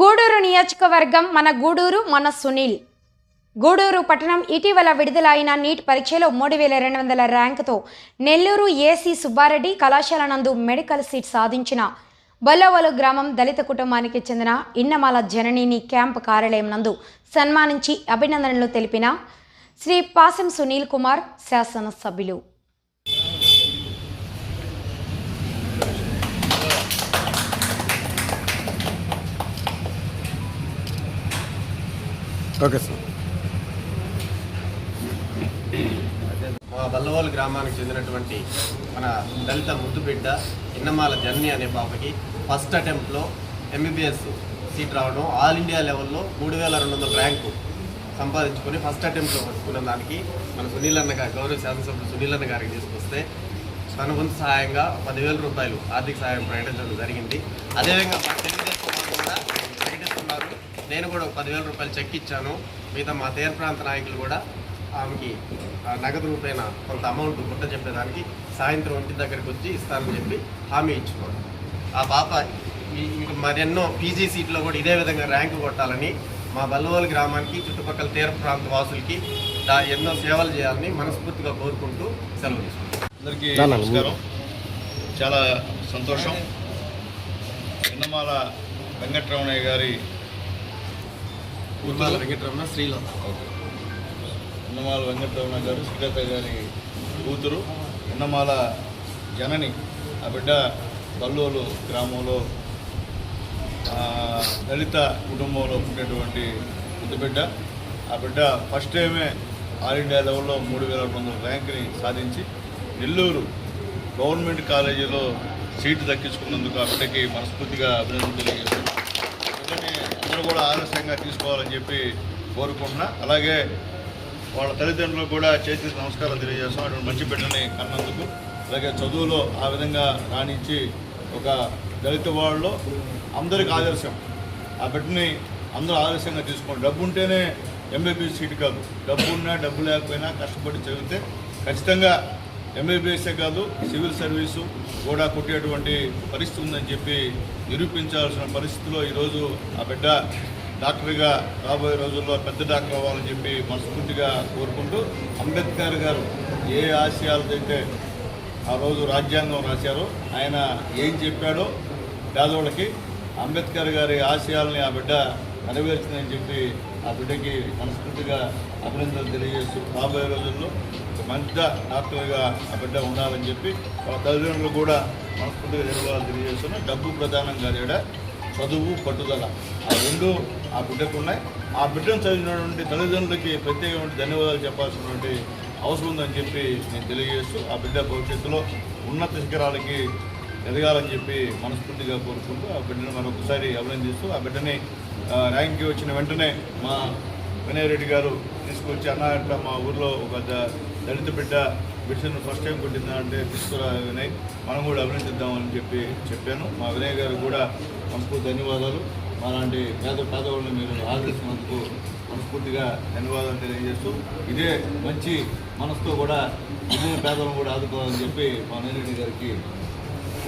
గూడూరు నియోజకవర్గం మన గూడూరు మన సునీల్. గూడూరు పట్టణం ఇటీవల విడుదలైన నీట్ పరీక్షలో మూడు వేల రెండు వందల ర్యాంకుతో నెల్లూరు ఏసీ సుబ్బారెడ్డి కళాశాల నందు మెడికల్ సీట్ సాధించిన బొల్లవలు గ్రామం దళిత కుటుంబానికి చెందిన ఇన్నమాల జననిని క్యాంప్ కార్యాలయం నందు సన్మానించి అభినందనలు తెలిపిన శ్రీ పాసం సునీల్ కుమార్ శాసనసభ్యులు. Okay sir. మా బల్లవోలు గ్రామానికి చెందినటువంటి మన దళిత ముద్దుబిడ్డ ఇన్నమాల జర్నీ అనే పాపకి ఫస్ట్ అటెంప్ట్లో ఎంబీబీఎస్ సీట్ రావడం ఆల్ ఇండియా లెవెల్లో మూడు వేల రెండు వందల ర్యాంకు సంపాదించుకొని ఫస్ట్ అటెంప్ట్లో వచ్చుకున్న దానికి మన సునీల్ అన్న గారి గౌరవ శాసనసభ్యులు సునీల్ అన్న గారికి తీసుకొస్తే తన వంతు సహాయంగా పదివేల రూపాయలు ఆర్థిక సహాయం ప్రకటించడం జరిగింది. అదేవిధంగా మా తెలుగుదేశం కూడా ప్రకటిస్తున్నారు నేను కూడా ఒక పదివేల రూపాయలు చెక్ ఇచ్చాను. మిగతా మా తీర ప్రాంత నాయకులు కూడా ఆమెకి ఆ, నగదు రూపేణ కొంత అమౌంట్ గుట్ట చెప్పేదానికి సాయంత్రం ఇంటి దగ్గరికి వచ్చి ఇస్తానని చెప్పి హామీ ఇచ్చుకోరు ఆ పాప మరెన్నో పీజీ సీట్లో కూడా ఇదే విధంగా ర్యాంకు కొట్టాలని మా బల్లవోలు గ్రామానికి చుట్టుపక్కల తీర ప్రాంత వాసులకి దా- ఎన్నో సేవలు చేయాలని మనస్ఫూర్తిగా కోరుకుంటూ సెలవు తీసుకుంటాం అందరికీ చాలా నమస్కారం. చాలా సంతోషం. ఎన్నమాల వెంకటరమణయ్య గారి ఊర్మాల వెంకటరమణ శ్రీలో ఉన్నమాల వెంకటరమణ గారు శ్రీలత గారి కూతురు ఉన్నమాల జనని ఆ బిడ్డ బల్లూరు గ్రామంలో దళిత కుటుంబంలో పుట్టినటువంటి ముద్దు బిడ్డ. ఆ బిడ్డ ఫస్ట్ టైమే ఆల్ ఇండియా లెవెల్లో మూడు వేల రెండు వందల ర్యాంక్ని సాధించి నెల్లూరు గవర్నమెంట్ కాలేజీలో సీటు దక్కించుకున్నందుకు ఆ బిడ్డకి మనస్ఫూర్తిగా అభినందనలు తెలియజేస్తున్నాను. అందరూ కూడా ఆలస్యంగా తీసుకోవాలని చెప్పి కోరుకుంటున్నా. అలాగే వాళ్ళ తల్లిదండ్రులకు కూడా చేతి నమస్కారం తెలియజేస్తాం. అటువంటి మంచి బిడ్డని కన్నందుకు. అలాగే చదువులో ఆ విధంగా రాణించి ఒక దళిత వాళ్ళలో అందరికి ఆదర్శం. ఆ బిడ్డని అందరూ ఆదర్శంగా తీసుకోండి. డబ్బు ఉంటేనే ఎంబీబీఎస్ సీట్ కాదు. డబ్బు ఉన్నా డబ్బు లేకపోయినా కష్టపడి చదివితే ఖచ్చితంగా ఎంబీబీఎస్ఏ కాదు సివిల్ సర్వీసు కూడా కొట్టేటువంటి పరిస్థితి ఉందని చెప్పి నిరూపించాల్సిన పరిస్థితిలో ఈరోజు ఆ బిడ్డ డాక్టర్గా రాబోయే రోజుల్లో పెద్ద డాక్టర్ అవ్వాలని చెప్పి మనస్ఫూర్తిగా కోరుకుంటూ అంబేద్కర్ గారు ఏ ఆశయాలదైతే ఆ రోజు రాజ్యాంగం రాశారో ఆయన ఏం చెప్పాడో పేదోళ్ళకి అంబేద్కర్ గారి ఆశయాల్ని ఆ బిడ్డ నెరవేర్చిందని చెప్పి ఆ బిడ్డకి మనస్ఫూర్తిగా అభినందనలు తెలియజేస్తూ రాబోయే రోజుల్లో ఒక మంచి డాక్టర్గా ఆ బిడ్డ ఉండాలని చెప్పి వాళ్ళ తల్లిదండ్రులు కూడా మనస్ఫూర్తిగా నిర్వహాలు తెలియజేస్తున్నాం డబ్బు ప్రధానంగా కూడా చదువు పట్టుదల. ఆ రెండు ఆ బిడ్డకు ఉన్నాయి. ఆ బిడ్డను చదివినటువంటి తల్లిదండ్రులకి ప్రత్యేకమైన ధన్యవాదాలు చెప్పాల్సినటువంటి అవసరం ఉందని చెప్పి నేను తెలియజేస్తూ ఆ బిడ్డ భవిష్యత్తులో ఉన్నత శిఖరాలకి ఎదగాలని చెప్పి మనస్ఫూర్తిగా కోరుకుంటూ ఆ బిడ్డను మరొకసారి అభినందిస్తూ ఆ బిడ్డని ర్యాంక్కి వచ్చిన వెంటనే మా వినయరెడ్డి గారు తీసుకొచ్చి అన్నట్ట మా ఊర్లో ఒక దళిత బిడ్డ బిడ్డను ఫస్ట్ టైం కొట్టిందా అంటే తీసుకురా వినయ్. మనం కూడా అభినందిద్దామని చెప్పి చెప్పాను. మా వినయ్ గారు కూడా మనకు ధన్యవాదాలు. మాలాంటి పేద పేదవాళ్ళని మీరు ఆదరిస్తున్నందుకు మనస్ఫూర్తిగా ధన్యవాదాలు తెలియజేస్తూ ఇదే మంచి మనసుతో కూడా ఇదే పేదలను కూడా ఆదుకోవాలని చెప్పి మా వినయ్ గారికి